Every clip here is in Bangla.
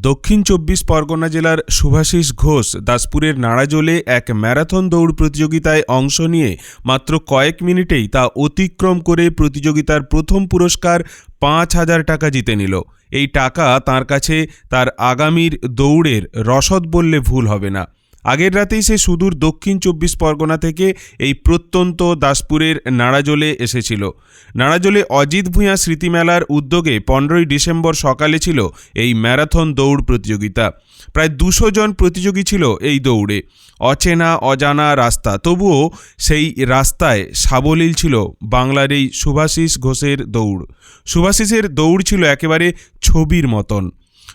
দক্ষিণ চব্বিশ পরগনা জেলার শুভাশিস ঘোষ দাসপুরের নাড়াজোলে এক ম্যারাথন দৌড় প্রতিযোগিতায় অংশ নিয়ে মাত্র কয়েক মিনিটেই তা অতিক্রম করে প্রতিযোগিতার প্রথম পুরস্কার পাঁচ হাজার টাকা জিতে নিল। এই টাকা তার কাছে তার আগামীর দৌড়ের রসদ বললে ভুল হবে না। আগের রাতেই সে সুদূর দক্ষিণ চব্বিশ পরগনা থেকে এই প্রত্যন্ত দাসপুরের নাড়াজোলে এসেছিল। নাড়াজোলে অজিত ভূঁইয়া স্মৃতিমেলার উদ্যোগে পনেরোই ডিসেম্বর সকালে ছিল এই ম্যারাথন দৌড় প্রতিযোগিতা। প্রায় দুশো জন প্রতিযোগী ছিল এই দৌড়ে। অচেনা, অজানা রাস্তা। তবুও সেই রাস্তায় সাবলীল ছিল বাংলার এই সুভাষিস ঘোষের দৌড়। সুভাষিসের দৌড় ছিল একেবারে ছবির মতন।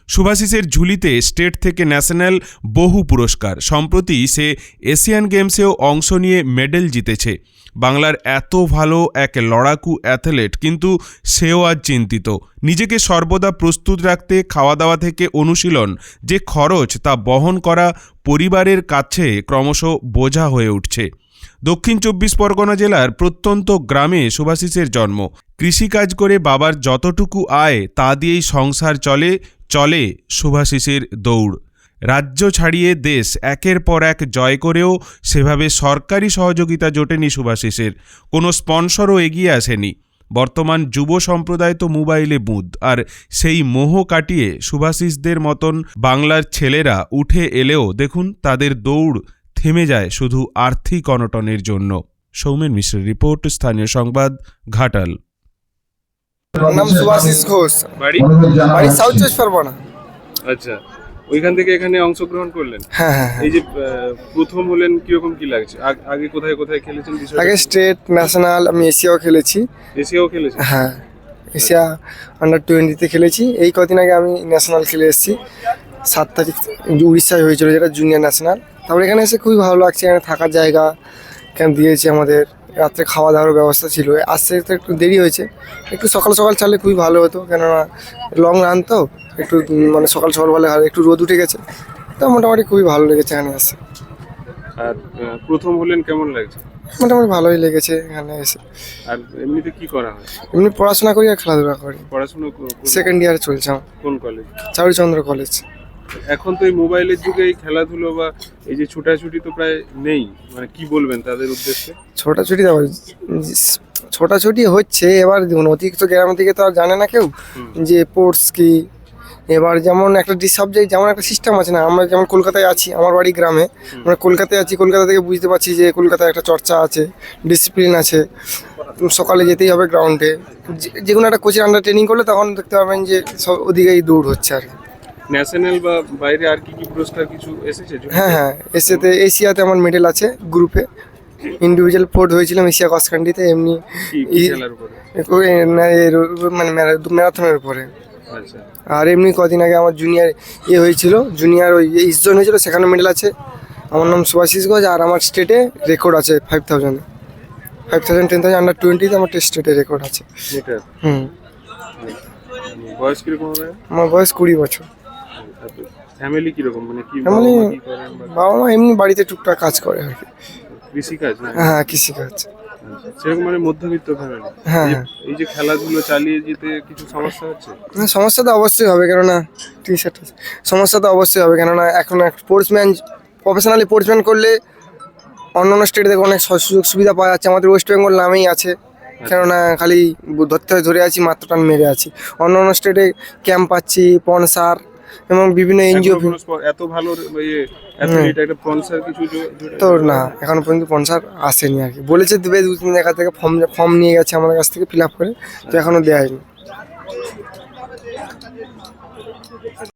সুভাষিসের ঝুলিতে স্টেট থেকে ন্যাশনাল বহু পুরস্কার। সম্প্রতি সে এশিয়ান গেমসেও অংশ নিয়ে মেডেল জিতেছে। বাংলার এত ভালো এক লড়াকু অ্যাথলেট কিন্তু সেও আজ চিন্তিত। নিজেকে সর্বদা প্রস্তুত রাখতে খাওয়া দাওয়া থেকে অনুশীলন, যে খরচ তা বহন করা পরিবারের কাছে ক্রমশ বোঝা হয়ে উঠছে। দক্ষিণ চব্বিশ পরগনা জেলার প্রত্যন্ত গ্রামে সুভাষিসের জন্ম। কৃষিকাজ করে বাবার যতটুকু আয় তা দিয়েই সংসার চলে চলে সুভাষিসের দৌড়। রাজ্য ছাড়িয়ে দেশ একের পর এক জয় করেও সেভাবে সরকারি সহযোগিতা জোটেনি সুভাষিসের কোনো স্পন্সরও এগিয়ে আসেনি। বর্তমান যুব সম্প্রদায় তো মোবাইলে বুঁদ, আর সেই মোহ কাটিয়ে সুভাষিসদের মতন বাংলার ছেলেরা উঠে এলেও দেখুন তাদের দৌড় থেমে যায় শুধু আর্থিক অনটনের জন্য। সৌমেন মিশ্রের রিপোর্ট, স্থানীয় সংবাদ, ঘাটাল। নাম সুভাষিস ঘোষ। বাড়ি? বাড়ি সাউথ চব্বিশ পরগনা আচ্ছা ওইখান থেকে এখানে অংশগ্রহণ করলেন? হ্যাঁ হ্যাঁ হ্যাঁ। এই যে প্রথম হলেন কীরকম কি লাগছে? আগে কোথায় কোথায় খেলেছেন আগে স্টেট ন্যাশনাল আমি এশিয়াও খেলেছি। এশিয়াও খেলেছেন? হ্যাঁ এশিয়া আন্ডার টোয়েন্টিতে খেলেছি। এই কদিন আগে আমি ন্যাশনাল খেলে এসেছি। সাত তারিখ উড়িষ্যায় হয়েছিল যেটা জুনিয়র ন্যাশনাল তারপরে এখানে এসে খুবই ভালো লাগছে এখানে থাকার জায়গা এখানে দিয়েছে আমাদের রাত্রে খাওয়া দাওয়ার ব্যবস্থা ছিল। আসতে তো একটু দেরি হয়েছে। একটু সকাল সকাল ছাড়লে খুবই ভালো হতো। কেননা লং রান তো একটু মানে সকাল সকাল ভালো একটু রোদ উঠে গেছে। তো মোটামুটি খুবই ভালো লেগেছে এখানে আসতে। আর প্রথম হলেন কেমন লাগছে? মোটামুটি ভালোই লেগেছে এখানে এসে। আর এমনিতে কি করা হয়? এমনি পড়াশোনা করি আর খেলাধুলা করি। পড়াশোনা সেকেন্ড ইয়ারে চলছে আমার। কোন কলেজ চারুচন্দ্র কলেজ এখন তো এই মোবাইলের যুগে এই খেলাধুলো বা এই যে ছোটাছুটি তো প্রায় নেই। মানে কি বলবেন তাদের উদ্দেশ্যে? ছোটাছুটি ছোটাছুটি হচ্ছে এবার দেখুন অতিরিক্ত গ্রামের দিকে তো আর জানে না কেউ যে স্পোর্টস কি। এবার যেমন একটা সাবজেক্ট যেমন একটা সিস্টেম আছে না আমরা যেমন কলকাতায় আছি আমার বাড়ি গ্রামে আমরা কলকাতায় আছি কলকাতা থেকে বুঝতে পারছি যে কলকাতায় একটা চর্চা আছে ডিসিপ্লিন আছে। সকালে যেতেই হবে গ্রাউন্ডে যে কোনো একটা কোচের আন্ডার ট্রেনিং করলে তখন দেখতে পাবেন যে সব ওদিকেই দৌড় হচ্ছে আর কি। ন্যাশনাল বা বাইরে আর কি কি পুরস্কার কিছু এসেছে? হ্যাঁ হ্যাঁ এসিয়াতে এশিয়াতে আমার মেডেল আছে গ্রুপে ইন্ডিভিজুয়াল ফোর্থ হয়েছিলাম এশিয়া ক্রস কান্ট্রিতে এমনি মানে ম্যারাথনের উপরে। আচ্ছা। আর এমনি কদিন আগে আমার জুনিয়র ইয়ে হয়েছিল। জুনিয়র ওই ইস্টজন হয়েছিল সেখানে মেডেল আছে। আমার নাম সুভাষিস ঘোষ আর আমার স্টেটে রেকর্ড আছে five thousand five thousand ten thousand under টোয়েন্টিতে আমার স্টেটে রেকর্ড আছে। হুম। বয়স কীরকম আমার বয়স কুড়ি বছর। ফ্যামিলি কীরকম? মানে কি Family- বাবা মা কি করেন বাবা মা এমনি বাড়িতে টুকটাক কাজ করে আর কি। কৃষিকাজ না হ্যাঁ কৃষিকাজ। সেরকম মানে মধ্যবিত্ত ফ্যামিলি হ্যাঁ, এই যে- খেলাধুলো চালিয়ে যেতে কিছু সমস্যা হচ্ছে? না সমস্যা তো অবশ্যই হবে কেননা টি শার্ট সমস্যা তো অবশ্যই হবে কেননা এখন স্পোর্টসম্যান প্রফেশনালি স্পোর্টসম্যান করলে অন্য অন্য স্টেট থেকে অনেক সুযোগ সুবিধা পাওয়া যাচ্ছে। আমাদের ওয়েস্ট বেঙ্গল নামেই আছে কেননা খালি ধরতে ধরে আছি মাত্র টান মেরে আছি। অন্য অন্য স্টেটে ক্যাম্প পাচ্ছি পনসার এবং বিভিন্ন এনজিও এত ভালো ইয়ে একটা স্পন্সর কিছু তো না এখনও পর্যন্ত স্পন্সার আসেনি আর কি। বলেছে দেবে দু তিন জায়গা থেকে ফর্ম ফর্ম নিয়ে গেছে আমাদের কাছ থেকে ফিল আপ করে তো এখনও দেওয়া হয়নি